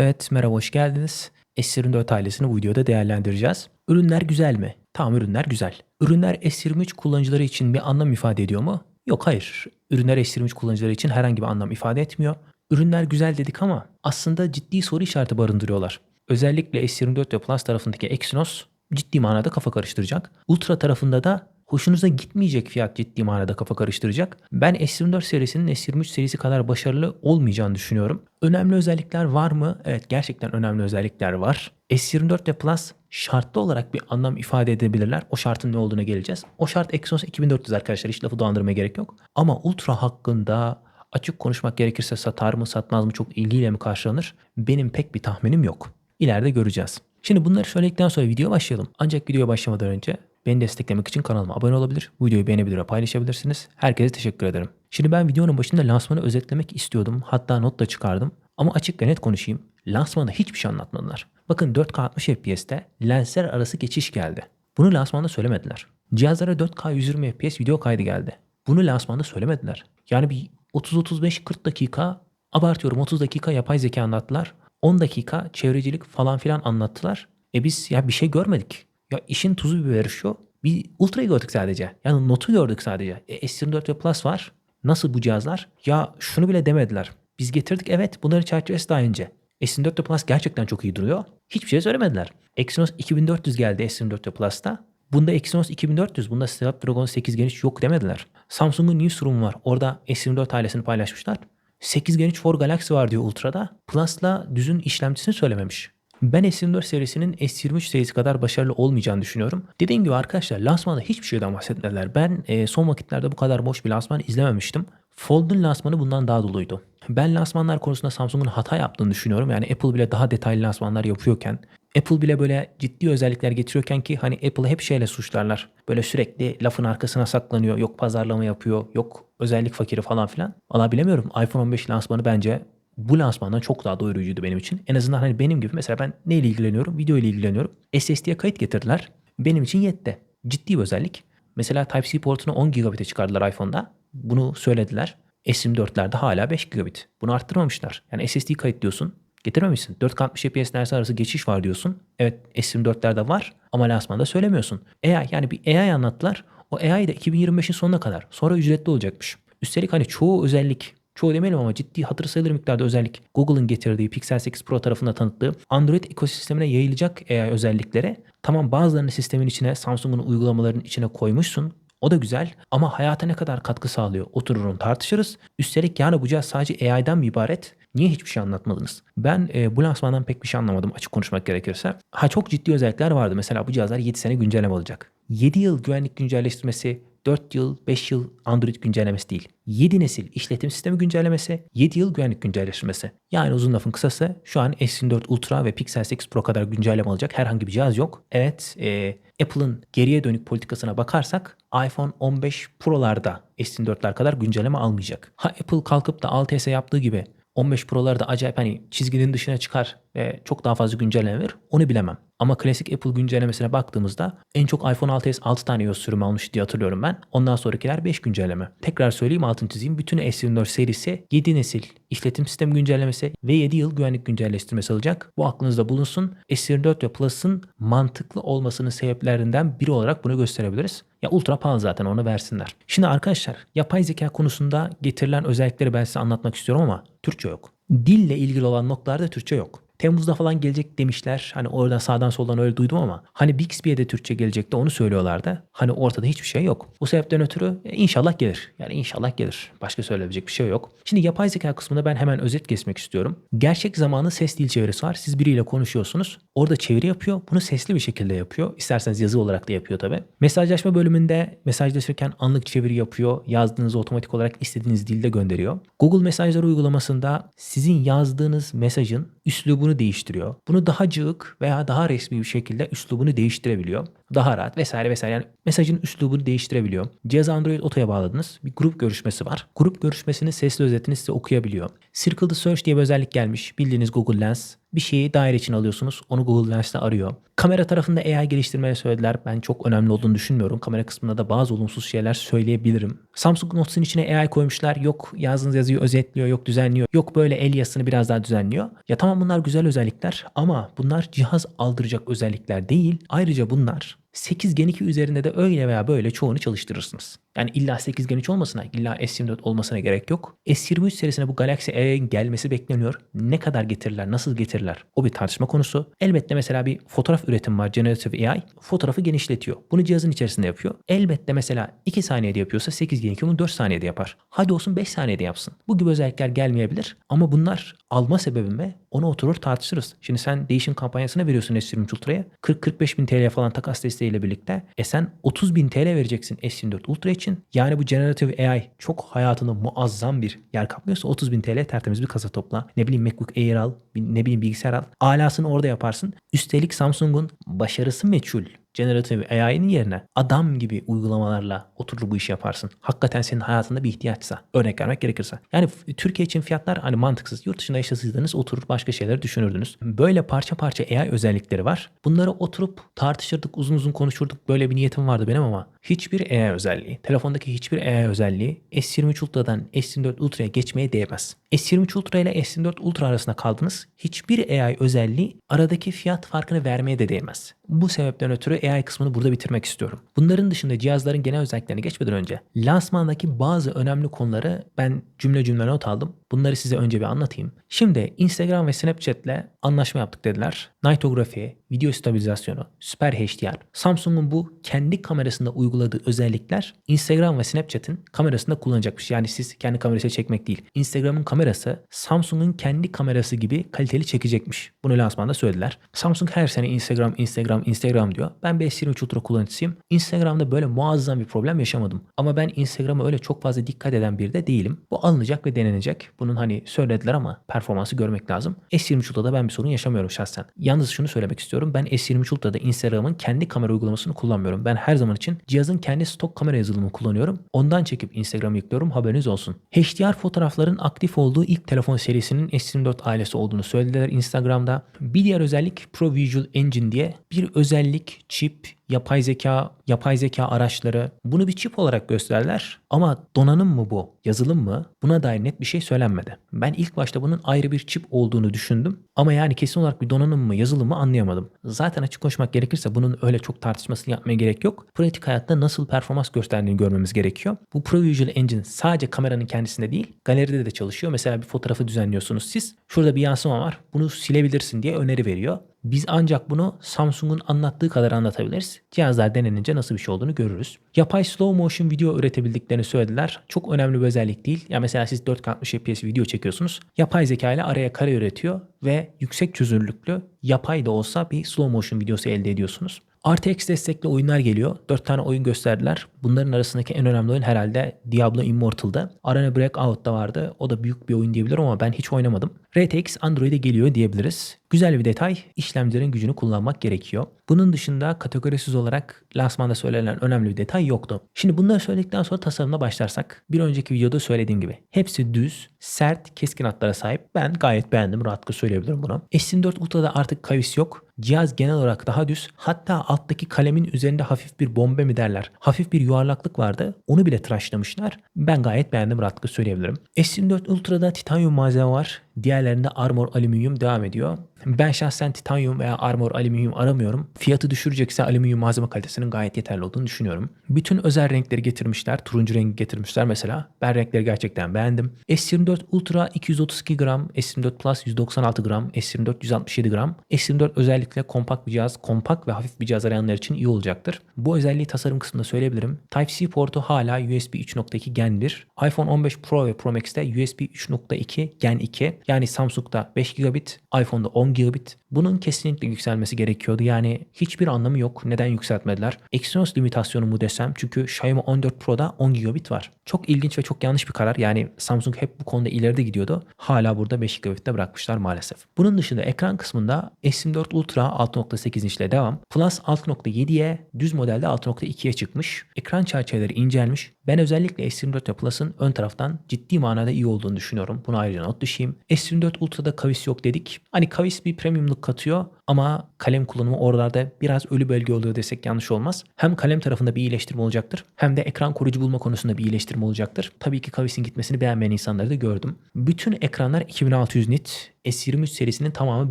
Evet, merhaba, hoş geldiniz. S24 ailesini bu videoda değerlendireceğiz. Ürünler güzel mi? Tamam, ürünler güzel. Ürünler S23 kullanıcıları için bir anlam ifade ediyor mu? Yok, hayır. Ürünler S23 kullanıcıları için herhangi bir anlam ifade etmiyor. Ürünler güzel dedik ama aslında ciddi soru işareti barındırıyorlar. Özellikle S24 ve Plus tarafındaki Exynos ciddi manada kafa karıştıracak. Ultra tarafında da hoşunuza gitmeyecek fiyat ciddi manada kafa karıştıracak. Ben S24 serisinin S23 serisi kadar başarılı olmayacağını düşünüyorum. Önemli özellikler var mı? Evet gerçekten önemli özellikler var. S24 ve Plus şartlı olarak bir anlam ifade edebilirler. O şartın ne olduğuna geleceğiz. O şart Exynos 2400 arkadaşlar. Hiç lafı dolandırmaya gerek yok. Ama Ultra hakkında açık konuşmak gerekirse satar mı satmaz mı çok ilgiyle mi karşılanır? Benim pek bir tahminim yok. İleride göreceğiz. Şimdi bunları söyledikten sonra videoya başlayalım. Ancak videoya başlamadan önce Beni desteklemek için kanalıma abone olabilir, videoyu beğenebilir ve paylaşabilirsiniz. Herkese teşekkür ederim. Şimdi ben videonun başında lansmanı özetlemek istiyordum. Hatta not da çıkardım. Ama açık ve net konuşayım. Lansmanda hiçbir şey anlatmadılar. Bakın 4K 60 FPS'te lensler arası geçiş geldi. Bunu lansmanda söylemediler. Cihazlara 4K 120 FPS video kaydı geldi. Bunu lansmanda söylemediler. Yani bir 30-35-40 dakika abartıyorum 30 dakika yapay zeka anlattılar. 10 dakika çevrecilik falan filan anlattılar. E biz ya bir şey görmedik. Ya işin tuzu biberi şu. Bir Ultra'yı gördük sadece. Yani Note'u gördük sadece. E, S24 ve Plus var. Nasıl bu cihazlar? Ya şunu bile demediler. Biz getirdik evet bunların çerçevesi daha önce. S24 ve Plus gerçekten çok iyi duruyor. Hiçbir şey söylemediler. Exynos 2400 geldi S24 ve Plus'ta. Bunda Exynos 2400, bunda Snapdragon 8 geniş yok demediler. Samsung'un Newsroom var. Orada S24 ailesini paylaşmışlar. 8 geniş for Galaxy var diyor Ultra'da. Plus'la düzün işlemcisini söylememiş. Ben S24 serisinin S23 serisi kadar başarılı olmayacağını düşünüyorum. Dediğim gibi arkadaşlar lansmanda hiçbir şeyden bahsetmediler. Ben e, son vakitlerde bu kadar boş bir lansman izlememiştim. Fold'un lansmanı bundan daha doluydu. Ben lansmanlar konusunda Samsung'un hata yaptığını düşünüyorum. Yani Apple bile daha detaylı lansmanlar yapıyorken, Apple bile böyle ciddi özellikler getiriyorken ki hani Apple'ı hep şeyle suçlarlar. Böyle sürekli lafın arkasına saklanıyor. Yok pazarlama yapıyor, yok özellik fakiri falan filan. Valla bilemiyorum. iPhone 15 lansmanı bence bu lansmandan çok daha doyurucuydu benim için. En azından hani benim gibi mesela ben neyle ilgileniyorum? Video ile ilgileniyorum. SSD'ye kayıt getirdiler. Benim için yetti. Ciddi bir özellik. Mesela Type-C portunu 10 gigabit'e çıkardılar iPhone'da. Bunu söylediler. S24'lerde hala 5 gigabit. Bunu arttırmamışlar. Yani SSD kayıt diyorsun. Getirmemişsin. 4K 60 FPS arası geçiş var diyorsun. Evet S24'lerde var ama lansmanda söylemiyorsun. AI yani bir AI anlattılar. O AI de 2025'in sonuna kadar. Sonra ücretli olacakmış. Üstelik hani çoğu özellik çoğu demeyelim ama ciddi hatır sayılır miktarda özellik Google'ın getirdiği Pixel 8 Pro tarafında tanıttığı Android ekosistemine yayılacak AI özelliklere tamam bazılarını sistemin içine Samsung'un uygulamalarının içine koymuşsun. O da güzel ama hayata ne kadar katkı sağlıyor otururun tartışırız. Üstelik yani bu cihaz sadece AI'den mi ibaret? Niye hiçbir şey anlatmadınız? Ben e, bu lansmandan pek bir şey anlamadım açık konuşmak gerekirse. Ha çok ciddi özellikler vardı. Mesela bu cihazlar 7 sene güncelleme alacak. 7 yıl güvenlik güncelleştirmesi 4 yıl, 5 yıl Android güncellemesi değil. 7 nesil işletim sistemi güncellemesi, 7 yıl güvenlik güncelleştirmesi. Yani uzun lafın kısası şu an S24 Ultra ve Pixel 8 Pro kadar güncelleme alacak herhangi bir cihaz yok. Evet e, Apple'ın geriye dönük politikasına bakarsak iPhone 15 Pro'larda S24'ler kadar güncelleme almayacak. Ha Apple kalkıp da 6S yaptığı gibi 15 Pro'larda acayip hani çizginin dışına çıkar ve çok daha fazla güncelleme verir onu bilemem. Ama klasik Apple güncellemesine baktığımızda en çok iPhone 6s 6 tane iOS sürümü almış diye hatırlıyorum ben. Ondan sonrakiler 5 güncelleme. Tekrar söyleyeyim altını çizeyim. Bütün S24 serisi 7 nesil işletim sistemi güncellemesi ve 7 yıl güvenlik güncelleştirmesi alacak. Bu aklınızda bulunsun. S24 ve Plus'ın mantıklı olmasının sebeplerinden biri olarak bunu gösterebiliriz. Ya ultra pahalı zaten onu versinler. Şimdi arkadaşlar yapay zeka konusunda getirilen özellikleri ben size anlatmak istiyorum ama Türkçe yok. Dille ilgili olan noktalarda Türkçe yok. Temmuz'da falan gelecek demişler. Hani oradan sağdan soldan öyle duydum ama hani Bixby'ye de Türkçe gelecekti onu söylüyorlardı. Hani ortada hiçbir şey yok. Bu sebepten ötürü e, inşallah gelir. Yani inşallah gelir. Başka söyleyebilecek bir şey yok. Şimdi yapay zeka kısmında ben hemen özet kesmek istiyorum. Gerçek zamanlı ses dil çevirisi var. Siz biriyle konuşuyorsunuz. Orada çeviri yapıyor. Bunu sesli bir şekilde yapıyor. İsterseniz yazı olarak da yapıyor tabi. Mesajlaşma bölümünde mesajlaşırken anlık çeviri yapıyor. Yazdığınızı otomatik olarak istediğiniz dilde gönderiyor. Google Mesajlar uygulamasında sizin yazdığınız mesajın üslubunu değiştiriyor. Bunu daha cıvık veya daha resmi bir şekilde üslubunu değiştirebiliyor. Daha rahat vesaire vesaire. Yani mesajın üslubunu değiştirebiliyor. Cihaz Android Auto'ya bağladınız. Bir grup görüşmesi var. Grup görüşmesinin sesli özetini size okuyabiliyor. Circle the Search diye bir özellik gelmiş. Bildiğiniz Google Lens. Bir şeyi daire için alıyorsunuz. Onu Google Lens'te arıyor. Kamera tarafında AI geliştirmeyi söylediler. Ben çok önemli olduğunu düşünmüyorum. Kamera kısmında da bazı olumsuz şeyler söyleyebilirim. Samsung Notes'un içine AI koymuşlar. Yok yazdığınız yazıyı özetliyor, yok düzenliyor. Yok böyle el yazısını biraz daha düzenliyor. Ya tamam bunlar güzel özellikler ama bunlar cihaz aldıracak özellikler değil. Ayrıca bunlar 8 Gen 2 üzerinde de öyle veya böyle çoğunu çalıştırırsınız. Yani illa 8 Gen 3 olmasına, illa S24 olmasına gerek yok. S23 serisine bu Galaxy E'nin gelmesi bekleniyor. Ne kadar getirirler, nasıl getirirler o bir tartışma konusu. Elbette mesela bir fotoğraf üretim var Generative AI. Fotoğrafı genişletiyor. Bunu cihazın içerisinde yapıyor. Elbette mesela 2 saniyede yapıyorsa 8 Gen 2 bunu 4 saniyede yapar. Hadi olsun 5 saniyede yapsın. Bu gibi özellikler gelmeyebilir ama bunlar alma sebebime onu oturur tartışırız. Şimdi sen değişim kampanyasına veriyorsun S23 Ultra'ya. 40-45 bin TL falan takas desteğiyle birlikte. E sen 30 bin TL vereceksin S24 Ultra için. Yani bu Generative AI çok hayatında muazzam bir yer kaplıyorsa 30 bin TL tertemiz bir kasa topla. Ne bileyim MacBook Air al, ne bileyim bilgisayar al. Alasını orada yaparsın. Üstelik Samsung'un başarısı meçhul. Generative AI'nin yerine adam gibi uygulamalarla oturur bu işi yaparsın. Hakikaten senin hayatında bir ihtiyaçsa. Örnek vermek gerekirse. Yani Türkiye için fiyatlar hani mantıksız. Yurt dışında yaşasaydınız oturur başka şeyler düşünürdünüz. Böyle parça parça AI özellikleri var. Bunları oturup tartışırdık, uzun uzun konuşurduk. Böyle bir niyetim vardı benim ama hiçbir AI özelliği, telefondaki hiçbir AI özelliği S23 Ultra'dan S24 Ultra'ya geçmeye değmez. S23 Ultra ile S24 Ultra arasında kaldınız. Hiçbir AI özelliği aradaki fiyat farkını vermeye de değmez. Bu sebepten ötürü AI kısmını burada bitirmek istiyorum. Bunların dışında cihazların genel özelliklerine geçmeden önce lansmandaki bazı önemli konuları ben cümle cümle not aldım. Bunları size önce bir anlatayım. Şimdi Instagram ve Snapchat ile anlaşma yaptık dediler. Nightography, video stabilizasyonu, Super HDR. Samsung'un bu kendi kamerasında uyguladığı özellikler Instagram ve Snapchat'in kamerasında kullanacakmış. Yani siz kendi kamerasıyla çekmek değil. Instagram'ın kamerası Samsung'un kendi kamerası gibi kaliteli çekecekmiş. Bunu lansmanda söylediler. Samsung her sene Instagram, Instagram, Instagram diyor. Ben B23 Ultra kullanıcısıyım. Instagram'da böyle muazzam bir problem yaşamadım. Ama ben Instagram'a öyle çok fazla dikkat eden bir de değilim. Bu alınacak ve denenecek. Bunun hani söylediler ama performansı görmek lazım. S23 Ultra'da ben bir sorun yaşamıyorum şahsen. Yalnız şunu söylemek istiyorum. Ben S23 Ultra'da Instagram'ın kendi kamera uygulamasını kullanmıyorum. Ben her zaman için cihazın kendi stok kamera yazılımını kullanıyorum. Ondan çekip Instagram yüklüyorum. Haberiniz olsun. HDR fotoğrafların aktif olduğu ilk telefon serisinin S24 ailesi olduğunu söylediler Instagram'da. Bir diğer özellik Pro Visual Engine diye bir özellik, çip, yapay zeka, yapay zeka araçları bunu bir çip olarak gösterdiler. Ama donanım mı bu, yazılım mı? Buna dair net bir şey söylenmedi. Ben ilk başta bunun ayrı bir çip olduğunu düşündüm. Ama yani kesin olarak bir donanım mı, yazılım mı anlayamadım. Zaten açık konuşmak gerekirse bunun öyle çok tartışmasını yapmaya gerek yok. Pratik hayatta nasıl performans gösterdiğini görmemiz gerekiyor. Bu Pro Visual Engine sadece kameranın kendisinde değil, galeride de çalışıyor. Mesela bir fotoğrafı düzenliyorsunuz siz. Şurada bir yansıma var. Bunu silebilirsin diye öneri veriyor. Biz ancak bunu Samsung'un anlattığı kadar anlatabiliriz. Cihazlar denenince nasıl bir şey olduğunu görürüz. Yapay slow motion video üretebildiklerini söylediler. Çok önemli bir özellik değil. Ya mesela siz 4K 60 fps video çekiyorsunuz. Yapay zeka ile araya kare üretiyor ve yüksek çözünürlüklü yapay da olsa bir slow motion videosu elde ediyorsunuz. RTX destekli oyunlar geliyor. 4 tane oyun gösterdiler. Bunların arasındaki en önemli oyun herhalde Diablo Immortal'da. Arena Breakout da vardı. O da büyük bir oyun diyebilirim ama ben hiç oynamadım. RTX Android'e geliyor diyebiliriz. Güzel bir detay. İşlemcilerin gücünü kullanmak gerekiyor. Bunun dışında kategorisiz olarak lansmanda söylenen önemli bir detay yoktu. Şimdi bunları söyledikten sonra tasarımına başlarsak. Bir önceki videoda söylediğim gibi. Hepsi düz, sert, keskin hatlara sahip. Ben gayet beğendim. Rahatlıkla söyleyebilirim bunu. S24 Ultra'da artık kavis yok. Cihaz genel olarak daha düz. Hatta alttaki kalemin üzerinde hafif bir bombe mi derler. Hafif bir yuvarlaklık vardı. Onu bile tıraşlamışlar. Ben gayet beğendim rahatlıkla söyleyebilirim. S24 Ultra'da titanyum malzeme var. Diğerlerinde armor alüminyum devam ediyor. Ben şahsen titanyum veya armor alüminyum aramıyorum. Fiyatı düşürecekse alüminyum malzeme kalitesinin gayet yeterli olduğunu düşünüyorum. Bütün özel renkleri getirmişler. Turuncu rengi getirmişler mesela. Ben renkleri gerçekten beğendim. S24 Ultra 232 gram, S24 Plus 196 gram, S24 167 gram. S24 özellikle kompakt bir cihaz, kompakt ve hafif bir cihaz arayanlar için iyi olacaktır. Bu özelliği tasarım kısmında söyleyebilirim. Type-C portu hala USB 3.2 Gen 1. iPhone 15 Pro ve Pro Max'te USB 3.2 Gen 2. Yani Samsung'da 5 gigabit, iPhone'da 10 gigabit. Bunun kesinlikle yükselmesi gerekiyordu. Yani hiçbir anlamı yok. Neden yükseltmediler? Exynos limitasyonu mu desem? Çünkü Xiaomi 14 Pro'da 10 gigabit var. Çok ilginç ve çok yanlış bir karar. Yani Samsung hep bu konuda ileride gidiyordu. Hala burada 5 gigabit'te bırakmışlar maalesef. Bunun dışında ekran kısmında S24 Ultra 6.8 inçle devam. Plus 6.7'ye, düz modelde 6.2'ye çıkmış. Ekran çerçeveleri incelmiş. Ben özellikle S24 ve Plus'ın ön taraftan ciddi manada iyi olduğunu düşünüyorum. Bunu ayrıca not düşeyim. S24 Ultra'da kavis yok dedik. Hani kavis bir premiumluk katıyor Ama kalem kullanımı oralarda biraz ölü bölge oluyor desek yanlış olmaz. Hem kalem tarafında bir iyileştirme olacaktır hem de ekran koruyucu bulma konusunda bir iyileştirme olacaktır. Tabii ki kavisin gitmesini beğenmeyen insanları da gördüm. Bütün ekranlar 2600 nit. S23 serisinin tamamı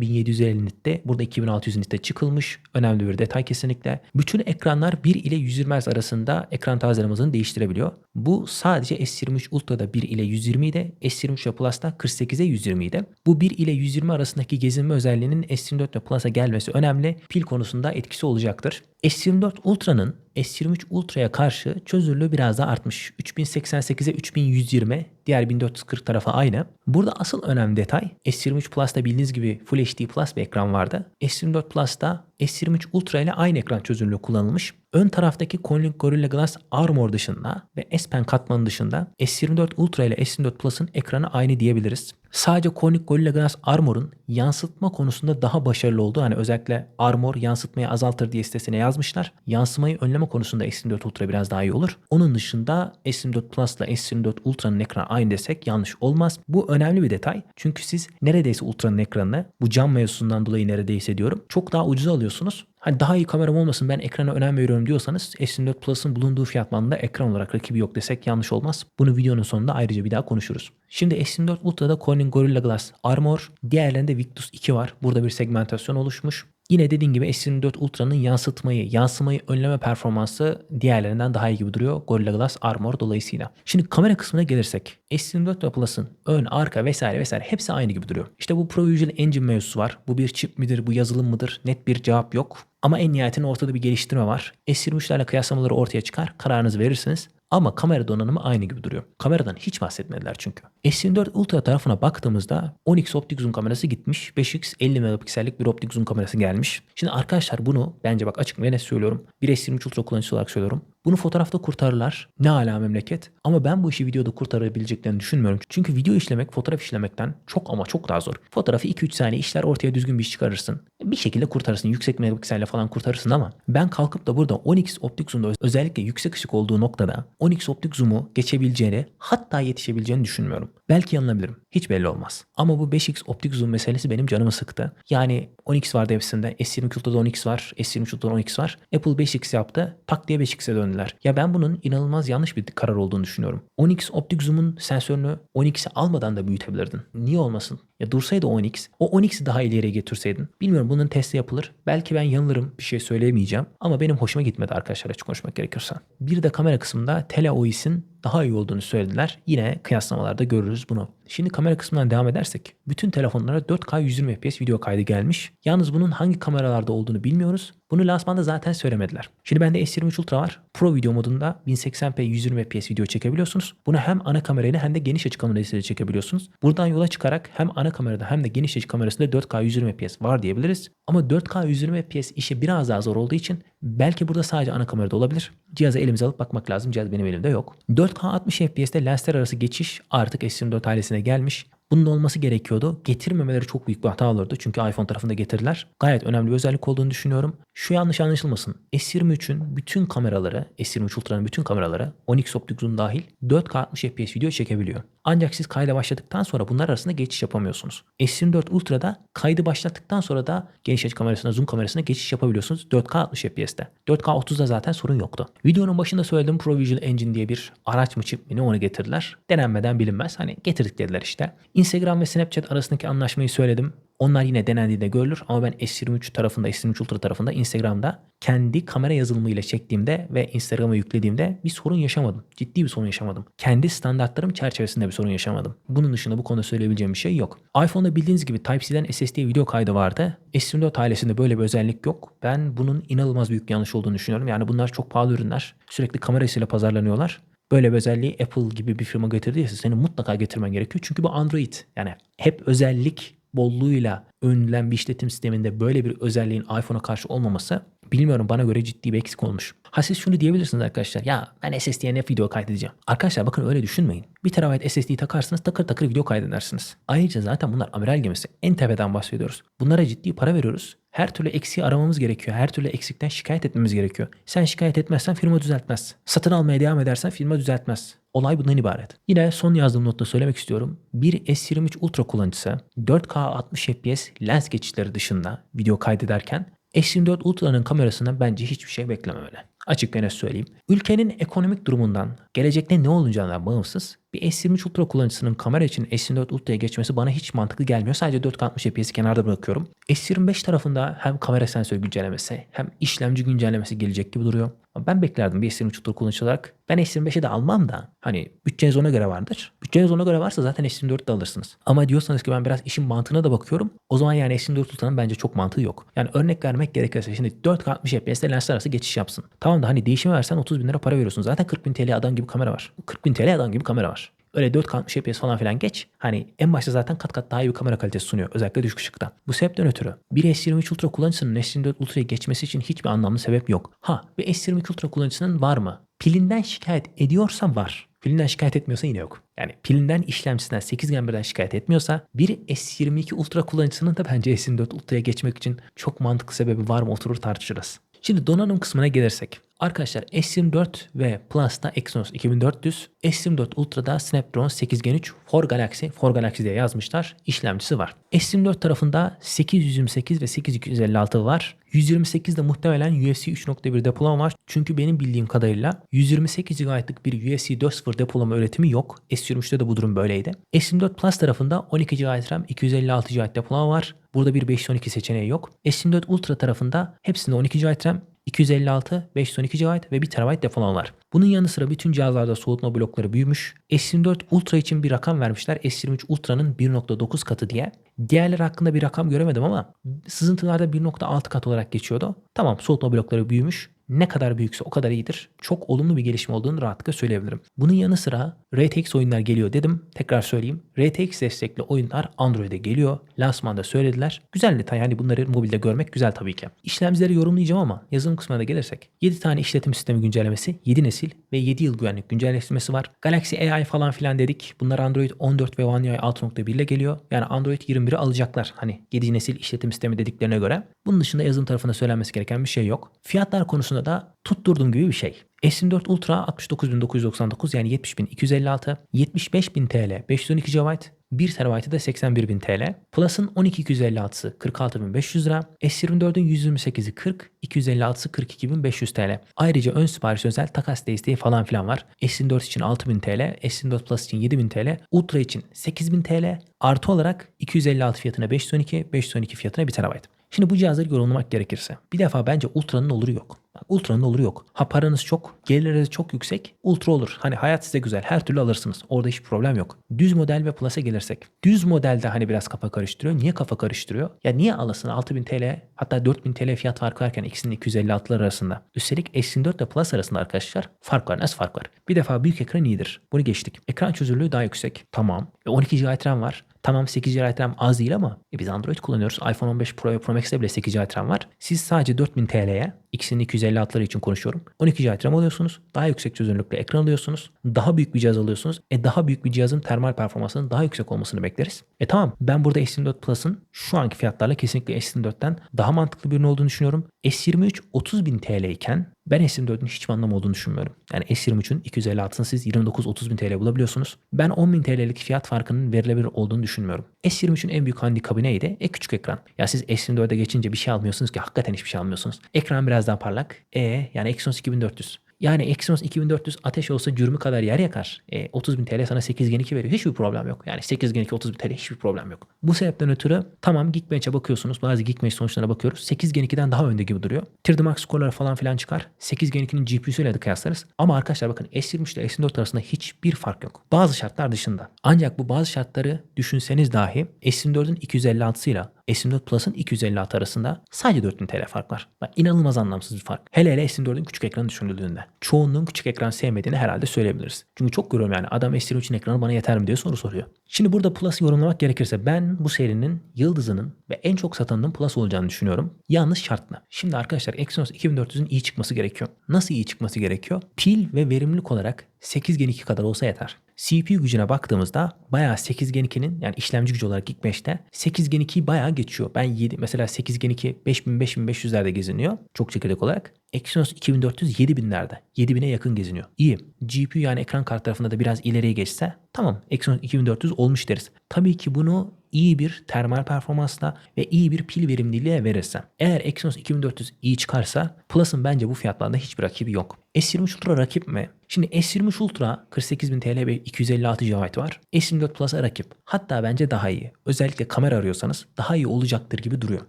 1750 nitte. Burada 2600 nitte çıkılmış. Önemli bir detay kesinlikle. Bütün ekranlar 1 ile 120 Hz arasında ekran tazeleme hızını değiştirebiliyor. Bu sadece S23 Ultra'da 1 ile 120 idi. S23 ve Plus'ta 48'e 120 idi. Bu 1 ile 120 arasındaki gezinme özelliğinin S24 ve Plus'a gelmesi önemli. Pil konusunda etkisi olacaktır. S24 Ultra'nın S23 Ultra'ya karşı çözünürlüğü biraz daha artmış. 3088'e 3120, diğer 1440 tarafa aynı. Burada asıl önemli detay S23 Plus'ta bildiğiniz gibi Full HD Plus bir ekran vardı. S24 Plus'ta S23 Ultra ile aynı ekran çözünürlüğü kullanılmış. Ön taraftaki Corning Gorilla Glass Armor dışında ve S Pen katmanı dışında S24 Ultra ile S24 Plus'ın ekranı aynı diyebiliriz. Sadece Corning Gorilla Glass Armor'un yansıtma konusunda daha başarılı olduğu hani özellikle Armor yansıtmayı azaltır diye sitesine yazmışlar. Yansımayı önleme konusunda S24 Ultra biraz daha iyi olur. Onun dışında S24 Plus ile S24 Ultra'nın ekranı aynı desek yanlış olmaz. Bu önemli bir detay. Çünkü siz neredeyse Ultra'nın ekranını bu cam mevzusundan dolayı neredeyse diyorum çok daha ucuza alıyorsunuz. Hani daha iyi kameram olmasın ben ekrana önem veriyorum diyorsanız S24 Plus'ın bulunduğu fiyat bandında ekran olarak rakibi yok desek yanlış olmaz. Bunu videonun sonunda ayrıca bir daha konuşuruz. Şimdi S24 Ultra'da Corning Gorilla Glass Armor, diğerlerinde Victus 2 var. Burada bir segmentasyon oluşmuş. Yine dediğim gibi S24 Ultra'nın yansıtmayı, yansımayı önleme performansı diğerlerinden daha iyi gibi duruyor Gorilla Glass Armor dolayısıyla. Şimdi kamera kısmına gelirsek S24 ve Plus'ın ön, arka vesaire vesaire hepsi aynı gibi duruyor. İşte bu Pro Visual Engine mevzusu var. Bu bir çip midir, bu yazılım mıdır? Net bir cevap yok. Ama en nihayetinde ortada bir geliştirme var. S23'lerle kıyaslamaları ortaya çıkar. Kararınızı verirsiniz. Ama kamera donanımı aynı gibi duruyor. Kameradan hiç bahsetmediler çünkü. S24 Ultra tarafına baktığımızda 10x optik zoom kamerası gitmiş. 5x 50 megapiksellik bir optik zoom kamerası gelmiş. Şimdi arkadaşlar bunu bence bak açık ve net söylüyorum. Bir S23 Ultra kullanıcısı olarak söylüyorum. Bunu fotoğrafta kurtarırlar. Ne ala memleket. Ama ben bu işi videoda kurtarabileceklerini düşünmüyorum. Çünkü video işlemek fotoğraf işlemekten çok ama çok daha zor. Fotoğrafı 2-3 saniye işler ortaya düzgün bir iş çıkarırsın. Bir şekilde kurtarırsın. Yüksek megapikselle falan kurtarırsın ama ben kalkıp da burada 10x optik zoom'da özellikle yüksek ışık olduğu noktada 10x optik zoom'u geçebileceğini hatta yetişebileceğini düşünmüyorum. Belki yanılabilirim. Hiç belli olmaz. Ama bu 5x optik zoom meselesi benim canımı sıktı. Yani 10x vardı hepsinde. S20 Ultra'da 10x var. S23 Ultra'da 10x var. Apple 5x yaptı. Tak diye 5x'e döndüler. Ya ben bunun inanılmaz yanlış bir karar olduğunu düşünüyorum. 10x optik zoom'un sensörünü 10x'e almadan da büyütebilirdin. Niye olmasın? Ya dursaydı 10x, o 10x'i daha ileriye getirseydin. Bilmiyorum bunun testi yapılır. Belki ben yanılırım bir şey söyleyemeyeceğim. Ama benim hoşuma gitmedi arkadaşlar açık konuşmak gerekirse. Bir de kamera kısmında TeleOIS'in daha iyi olduğunu söylediler. Yine kıyaslamalarda görürüz bunu. Şimdi kamera kısmından devam edersek bütün telefonlara 4K 120 fps video kaydı gelmiş. Yalnız bunun hangi kameralarda olduğunu bilmiyoruz. Bunu lansmanda zaten söylemediler. Şimdi bende S23 Ultra var. Pro video modunda 1080p 120 fps video çekebiliyorsunuz. Bunu hem ana kamerayla hem de geniş açı kamerasıyla çekebiliyorsunuz. Buradan yola çıkarak hem ana kamerada hem de geniş açı kamerasında 4K 120 fps var diyebiliriz. Ama 4K 120 fps işi biraz daha zor olduğu için belki burada sadece ana kamerada olabilir. Cihazı elimize alıp bakmak lazım. Cihaz benim elimde yok. 4K 60 fps'te lensler arası geçiş artık S24 ailesine gelmiş. Bunun olması gerekiyordu. Getirmemeleri çok büyük bir hata olurdu. Çünkü iPhone tarafında getirdiler. Gayet önemli bir özellik olduğunu düşünüyorum. Şu yanlış anlaşılmasın. S23'ün bütün kameraları, S23 Ultra'nın bütün kameraları 10x optik zoom dahil 4K 60 fps video çekebiliyor. Ancak siz kayda başladıktan sonra bunlar arasında geçiş yapamıyorsunuz. S24 Ultra'da kaydı başlattıktan sonra da geniş açı kamerasına, zoom kamerasına geçiş yapabiliyorsunuz 4K 60 FPS'te. 4K 30'da zaten sorun yoktu. Videonun başında söyledim Pro Visual Engine diye bir araç mı çip mi ne onu getirdiler. Denenmeden bilinmez. Hani getirdik dediler işte. Instagram ve Snapchat arasındaki anlaşmayı söyledim. Onlar yine denendiğinde görülür ama ben S23 tarafında, S23 Ultra tarafında Instagram'da kendi kamera yazılımıyla çektiğimde ve Instagram'a yüklediğimde bir sorun yaşamadım. Ciddi bir sorun yaşamadım. Kendi standartlarım çerçevesinde bir sorun yaşamadım. Bunun dışında bu konuda söyleyebileceğim bir şey yok. iPhone'da bildiğiniz gibi Type-C'den SSD video kaydı vardı. S24 ailesinde böyle bir özellik yok. Ben bunun inanılmaz büyük yanlış olduğunu düşünüyorum. Yani bunlar çok pahalı ürünler. Sürekli kamerasıyla pazarlanıyorlar böyle bir özelliği Apple gibi bir firma getirdiyse senin mutlaka getirmen gerekiyor. Çünkü bu Android. Yani hep özellik bolluğuyla önlenen bir işletim sisteminde böyle bir özelliğin iPhone'a karşı olmaması Bilmiyorum bana göre ciddi bir eksik olmuş. Ha siz şunu diyebilirsiniz arkadaşlar. Ya ben SSD'ye ne video kaydedeceğim? Arkadaşlar bakın öyle düşünmeyin. 1 TB SSD'yi takarsınız takır takır video kaydedersiniz. Ayrıca zaten bunlar amiral gemisi. En tepeden bahsediyoruz. Bunlara ciddi para veriyoruz. Her türlü eksiği aramamız gerekiyor. Her türlü eksikten şikayet etmemiz gerekiyor. Sen şikayet etmezsen firma düzeltmez. Satın almaya devam edersen firma düzeltmez. Olay bundan ibaret. Yine son yazdığım notta söylemek istiyorum. Bir S23 Ultra kullanıcısı 4K 60 FPS lens geçişleri dışında video kaydederken S24 Ultra'nın kamerasından bence hiçbir şey beklememeli. Açık ve söyleyeyim. Ülkenin ekonomik durumundan, gelecekte ne olacağından bağımsız bir S23 Ultra kullanıcısının kamera için S24 Ultra'ya geçmesi bana hiç mantıklı gelmiyor. Sadece 4K 60 FPS'i kenarda bırakıyorum. S25 tarafında hem kamera sensörü güncellemesi hem işlemci güncellemesi gelecek gibi duruyor. Ben beklerdim bir S23 Ultra kullanıcı olarak. Ben S25'i de almam da hani bütçeniz ona göre vardır. Bütçeniz ona göre varsa zaten S24 de alırsınız. Ama diyorsanız ki ben biraz işin mantığına da bakıyorum. O zaman yani S24 Ultra'nın bence çok mantığı yok. Yani örnek vermek gerekirse şimdi 4K 60 FPS'te lensler arası geçiş yapsın. Tamam da hani değişimi versen 30 bin lira para veriyorsun. Zaten 40 bin TL adam gibi kamera var. 40 bin TL adam gibi kamera var. Öyle 4K 60 FPS falan filan geç. Hani en başta zaten kat kat daha iyi bir kamera kalitesi sunuyor. Özellikle düşük ışıkta. Bu sebepten ötürü bir S23 Ultra kullanıcısının S24 Ultra'ya geçmesi için hiçbir anlamlı sebep yok. Ha bir S23 Ultra kullanıcısının var mı? Pilinden şikayet ediyorsa var. Pilinden şikayet etmiyorsa yine yok. Yani pilinden işlemcisinden 8 Gen şikayet etmiyorsa bir S22 Ultra kullanıcısının da bence S24 Ultra'ya geçmek için çok mantıklı sebebi var mı oturur tartışırız. Şimdi donanım kısmına gelirsek. Arkadaşlar S24 ve Plus'ta Exynos 2400, S24 Ultra'da Snapdragon 8 Gen 3 For Galaxy, For Galaxy diye yazmışlar. işlemcisi var. S24 tarafında 828 ve 8256 var. 128'de muhtemelen UFC 3.1 depolama var. Çünkü benim bildiğim kadarıyla 128 GB'lık bir UFC 4.0 depolama üretimi yok. S23'te de bu durum böyleydi. S24 Plus tarafında 12 GB RAM, 256 GB depolama var. Burada bir 512 seçeneği yok. S24 Ultra tarafında hepsinde 12 GB RAM, 256, 512 GB ve 1 TB depolama var. Bunun yanı sıra bütün cihazlarda soğutma blokları büyümüş. S24 Ultra için bir rakam vermişler. S23 Ultra'nın 1.9 katı diye. Diğerleri hakkında bir rakam göremedim ama sızıntılarda 1.6 kat olarak geçiyordu. Tamam soğutma blokları büyümüş ne kadar büyükse o kadar iyidir. Çok olumlu bir gelişme olduğunu rahatlıkla söyleyebilirim. Bunun yanı sıra RTX oyunlar geliyor dedim. Tekrar söyleyeyim. RTX destekli oyunlar Android'e geliyor. Lansmanda söylediler. Güzel detay. Yani bunları mobilde görmek güzel tabii ki. İşlemcileri yorumlayacağım ama yazılım kısmına da gelirsek. 7 tane işletim sistemi güncellemesi, 7 nesil ve 7 yıl güvenlik güncellemesi var. Galaxy AI falan filan dedik. Bunlar Android 14 ve One UI 6.1 ile geliyor. Yani Android 21'i alacaklar. Hani 7 nesil işletim sistemi dediklerine göre. Bunun dışında yazılım tarafında söylenmesi gereken bir şey yok. Fiyatlar konusunda da tutturduğum gibi bir şey. S24 Ultra 69.999 yani 70.256, 75.000 TL 512 GB, 1 TB'ı da 81.000 TL. Plus'ın 12.256'sı 46.500 lira. S24'ün 128'i 40, 256'sı 42.500 TL. Ayrıca ön sipariş özel takas desteği falan filan var. S24 için 6.000 TL, S24 Plus için 7.000 TL, Ultra için 8.000 TL. Artı olarak 256 fiyatına 512, 512 fiyatına 1 TB. Şimdi bu cihazları yorumlamak gerekirse. Bir defa bence Ultra'nın oluru yok. Ultra'nın oluru yok. Ha paranız çok, geliriniz çok yüksek. Ultra olur. Hani hayat size güzel. Her türlü alırsınız. Orada hiç problem yok. Düz model ve Plus'a gelirsek. Düz modelde hani biraz kafa karıştırıyor. Niye kafa karıştırıyor? Ya niye alasın 6000 TL hatta 4000 TL fiyat farkı varken ikisinin 256'lar arasında. Üstelik S24 ile Plus arasında arkadaşlar fark var. Nasıl fark var? Bir defa büyük ekran iyidir. Bunu geçtik. Ekran çözünürlüğü daha yüksek. Tamam. E 12 GB RAM var. Tamam 8 GB RAM az değil ama e biz Android kullanıyoruz. iPhone 15 Pro ve Pro Max'te bile 8 GB RAM var. Siz sadece 4000 TL'ye ikisinin 256'ları için konuşuyorum. 12 GB RAM alıyorsunuz. Daha yüksek çözünürlükle ekran alıyorsunuz. Daha büyük bir cihaz alıyorsunuz. E daha büyük bir cihazın termal performansının daha yüksek olmasını bekleriz. E tamam ben burada S24 Plus'ın şu anki fiyatlarla kesinlikle S24'ten daha mantıklı bir ürün olduğunu düşünüyorum. S23 30.000 TL iken ben S24'ün hiç anlam olduğunu düşünmüyorum. Yani S23'ün 256'sını siz 29-30 bin TL bulabiliyorsunuz. Ben 10 bin TL'lik fiyat farkının verilebilir olduğunu düşünmüyorum. S23'ün en büyük handikapı neydi? E küçük ekran. Ya siz S24'e geçince bir şey almıyorsunuz ki hakikaten hiçbir şey almıyorsunuz. Ekran biraz daha parlak. E yani Exynos 2400. Yani Exynos 2400 ateş olsa cürmü kadar yer yakar. E, 30 bin TL sana 8 Gen 2 veriyor. Hiçbir problem yok. Yani 8 Gen 2 30 bin TL hiçbir problem yok. Bu sebepten ötürü tamam Geekbench'e bakıyorsunuz. Bazı Geekbench sonuçlarına bakıyoruz. 8 Gen 2'den daha önde gibi duruyor. 3D Max skorları falan filan çıkar. 8 Gen 2'nin GPU'suyla da kıyaslarız. Ama arkadaşlar bakın S23 ile S24 arasında hiçbir fark yok. Bazı şartlar dışında. Ancak bu bazı şartları düşünseniz dahi S24'ün 256'sıyla S24 Plus'ın 256 arasında sadece 4000 TL fark var. Bak inanılmaz anlamsız bir fark. Hele hele S24'ün küçük ekranı düşünüldüğünde. Çoğunluğun küçük ekran sevmediğini herhalde söyleyebiliriz. Çünkü çok görüyorum yani adam S23'ün ekranı bana yeter mi diye soru soruyor. Şimdi burada Plus'ı yorumlamak gerekirse ben bu serinin yıldızının ve en çok satanının Plus olacağını düşünüyorum. Yalnız şartla. Şimdi arkadaşlar Exynos 2400'ün iyi çıkması gerekiyor. Nasıl iyi çıkması gerekiyor? Pil ve verimlilik olarak 8 Gen 2 kadar olsa yeter. CPU gücüne baktığımızda bayağı 8 Gen 2'nin yani işlemci gücü olarak ilk 5'te 8 Gen 2'yi bayağı geçiyor. Ben 7 mesela 8 Gen 2 5000 5500'lerde geziniyor çok çekirdek olarak. Exynos 2400 7000'lerde. 7000'e yakın geziniyor. İyi. GPU yani ekran kart tarafında da biraz ileriye geçse tamam Exynos 2400 olmuş deriz. Tabii ki bunu iyi bir termal performansla ve iyi bir pil verimliliğe verirsem. Eğer Exynos 2400 iyi çıkarsa Plus'ın bence bu fiyatlarda hiçbir rakibi yok. S23 Ultra rakip mi? Şimdi S23 Ultra 48.000 TL ve 256 GB var. S24 Plus'a rakip. Hatta bence daha iyi. Özellikle kamera arıyorsanız daha iyi olacaktır gibi duruyor.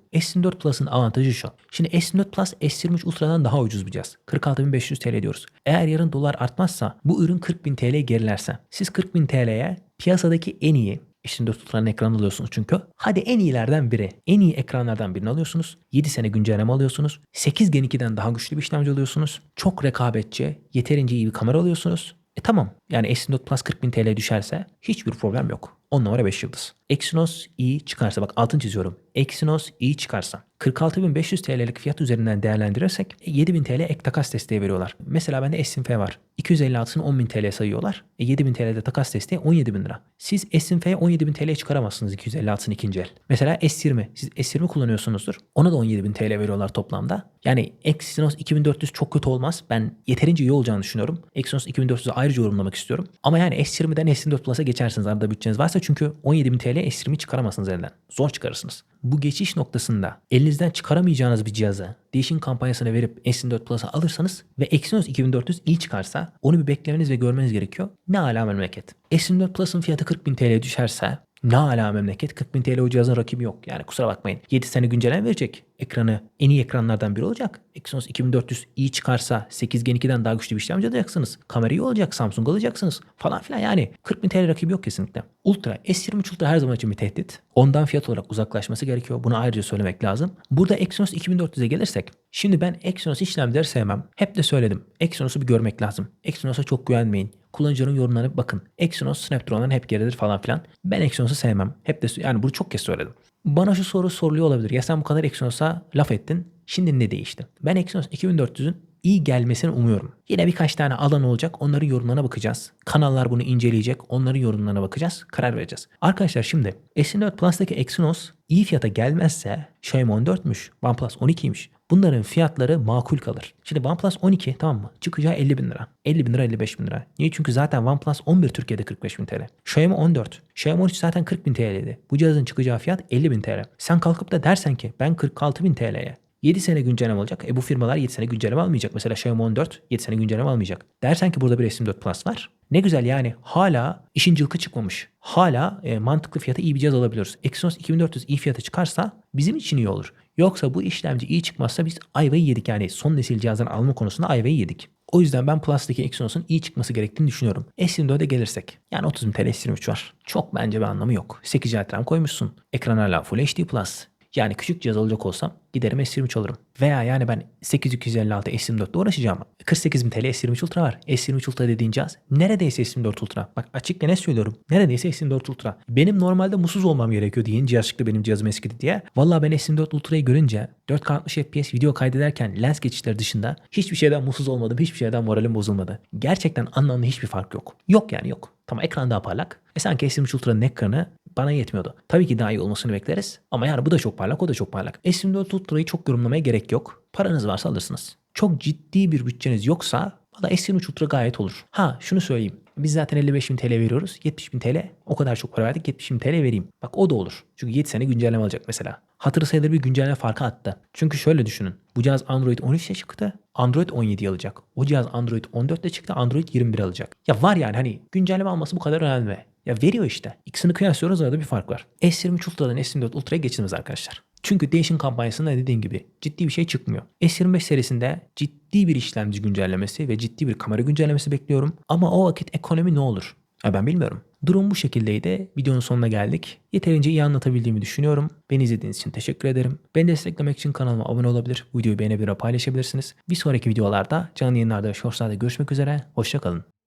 S24 Plus'ın avantajı şu. Şimdi S24 Plus S23 Ultra'dan daha ucuz bir cihaz. 46.500 TL diyoruz. Eğer yarın dolar artmazsa bu ürün 40.000 TL gerilerse siz 40.000 TL'ye piyasadaki en iyi S24 Ultra'nın ekranı alıyorsunuz çünkü. Hadi en iyilerden biri. En iyi ekranlardan birini alıyorsunuz. 7 sene güncelleme alıyorsunuz. 8 Gen 2'den daha güçlü bir işlemci alıyorsunuz. Çok rekabetçi, yeterince iyi bir kamera alıyorsunuz. E tamam. Yani S24 Plus 40.000 TL düşerse hiçbir problem yok. 10 numara 5 yıldız. Exynos iyi çıkarsa bak altın çiziyorum. Exynos iyi çıkarsa 46.500 TL'lik fiyat üzerinden değerlendirirsek 7.000 TL ek takas desteği veriyorlar. Mesela bende SIMF var. 256'sını 10.000 TL sayıyorlar. E 7.000 TL'de takas desteği 17.000 lira. Siz SIMF'ye 17.000 TL çıkaramazsınız 256'sını ikinci el. Mesela S20. Siz S20 kullanıyorsunuzdur. Ona da 17.000 TL veriyorlar toplamda. Yani Exynos 2400 çok kötü olmaz. Ben yeterince iyi olacağını düşünüyorum. Exynos 2400'ü ayrıca yorumlamak istiyorum. Ama yani S20'den S24 Plus'a geçersiniz arada bütçeniz varsa çünkü 17.000 TL S20 çıkaramazsınız elden. Zor çıkarırsınız. Bu geçiş noktasında elinizden çıkaramayacağınız bir cihazı değişim kampanyasına verip S24 Plus'a alırsanız ve Exynos 2400 iyi çıkarsa onu bir beklemeniz ve görmeniz gerekiyor. Ne ala memleket. S24 Plus'ın fiyatı 40.000 TL düşerse ne ala memleket 40.000 TL o cihazın rakibi yok. Yani kusura bakmayın. 7 sene güncelen verecek. Ekranı en iyi ekranlardan biri olacak. Exynos 2400 iyi çıkarsa 8 Gen 2'den daha güçlü bir işlemci alacaksınız. Kamera iyi olacak. Samsung alacaksınız. Falan filan yani 40.000 TL rakibi yok kesinlikle. Ultra S23 Ultra her zaman için bir tehdit. Ondan fiyat olarak uzaklaşması gerekiyor. Bunu ayrıca söylemek lazım. Burada Exynos 2400'e gelirsek. Şimdi ben Exynos işlemcileri sevmem. Hep de söyledim. Exynos'u bir görmek lazım. Exynos'a çok güvenmeyin kullanıcıların yorumlarına bakın. Exynos Snapdragon'dan hep geridir falan filan. Ben Exynos'u sevmem. Hep de yani bunu çok kez söyledim. Bana şu soru soruluyor olabilir. Ya sen bu kadar Exynos'a laf ettin. Şimdi ne değişti? Ben Exynos 2400'ün iyi gelmesini umuyorum. Yine birkaç tane alan olacak. Onların yorumlarına bakacağız. Kanallar bunu inceleyecek. Onların yorumlarına bakacağız. Karar vereceğiz. Arkadaşlar şimdi S24 Plus'taki Exynos iyi fiyata gelmezse Xiaomi 14'müş. OnePlus 12'ymiş. Bunların fiyatları makul kalır. Şimdi OnePlus 12 tamam mı? Çıkacağı 50 bin lira. 50 bin lira 55 bin lira. Niye? Çünkü zaten OnePlus 11 Türkiye'de 45 bin TL. Xiaomi 14. Xiaomi 13 zaten 40 bin TL'ydi. Bu cihazın çıkacağı fiyat 50 bin TL. Sen kalkıp da dersen ki ben 46 bin TL'ye 7 sene güncelleme olacak. E bu firmalar 7 sene güncelleme almayacak. Mesela Xiaomi 14 7 sene güncelleme almayacak. Dersen ki burada bir S24 Plus var. Ne güzel yani hala işin cılkı çıkmamış. Hala e, mantıklı fiyata iyi bir cihaz alabiliyoruz. Exynos 2400 iyi fiyata çıkarsa bizim için iyi olur. Yoksa bu işlemci iyi çıkmazsa biz ayvayı yedik. Yani son nesil cihazların alma konusunda ayvayı yedik. O yüzden ben Plus'taki Exynos'un iyi çıkması gerektiğini düşünüyorum. S24'e gelirsek. Yani 30 bin TL S23 var. Çok bence bir anlamı yok. 8 GB RAM koymuşsun. Ekran hala Full HD Plus. Yani küçük cihaz alacak olsam giderim S23 alırım. Veya yani ben 8256 S24'te uğraşacağım. 48 bin TL S23 Ultra var. S23 Ultra dediğin cihaz neredeyse S24 Ultra. Bak açık ne söylüyorum. Neredeyse S24 Ultra. Benim normalde mutsuz olmam gerekiyor diye cihaz çıktı benim cihazım eskidi diye. Valla ben S24 Ultra'yı görünce 4K 60 FPS video kaydederken lens geçişleri dışında hiçbir şeyden mutsuz olmadım. Hiçbir şeyden moralim bozulmadı. Gerçekten anlamda hiçbir fark yok. Yok yani yok. Tamam ekran daha parlak. E sanki S23 Ultra'nın ekranı bana yetmiyordu. Tabii ki daha iyi olmasını bekleriz. Ama yani bu da çok parlak, o da çok parlak. S24 Ultra'yı çok yorumlamaya gerek yok. Paranız varsa alırsınız. Çok ciddi bir bütçeniz yoksa valla S23 Ultra gayet olur. Ha şunu söyleyeyim. Biz zaten 55 bin TL veriyoruz. 70 bin TL o kadar çok para verdik 70 bin TL vereyim. Bak o da olur. Çünkü 7 sene güncelleme alacak mesela. Hatırı sayılır bir güncelleme farkı attı. Çünkü şöyle düşünün. Bu cihaz Android 13'e çıktı. Android 17 alacak. O cihaz Android 14'te çıktı. Android 21 alacak. Ya var yani hani güncelleme alması bu kadar önemli. Ya veriyor işte. İkisini kıyaslıyoruz arada bir fark var. S23 Ultra'dan S24 Ultra'ya geçiniz arkadaşlar. Çünkü değişim kampanyasında dediğim gibi ciddi bir şey çıkmıyor. S25 serisinde ciddi bir işlemci güncellemesi ve ciddi bir kamera güncellemesi bekliyorum. Ama o vakit ekonomi ne olur? Ya ben bilmiyorum. Durum bu şekildeydi. Videonun sonuna geldik. Yeterince iyi anlatabildiğimi düşünüyorum. Beni izlediğiniz için teşekkür ederim. Beni desteklemek için kanalıma abone olabilir. Videoyu beğenebilir paylaşabilirsiniz. Bir sonraki videolarda canlı yayınlarda ve shortslarda görüşmek üzere. Hoşçakalın.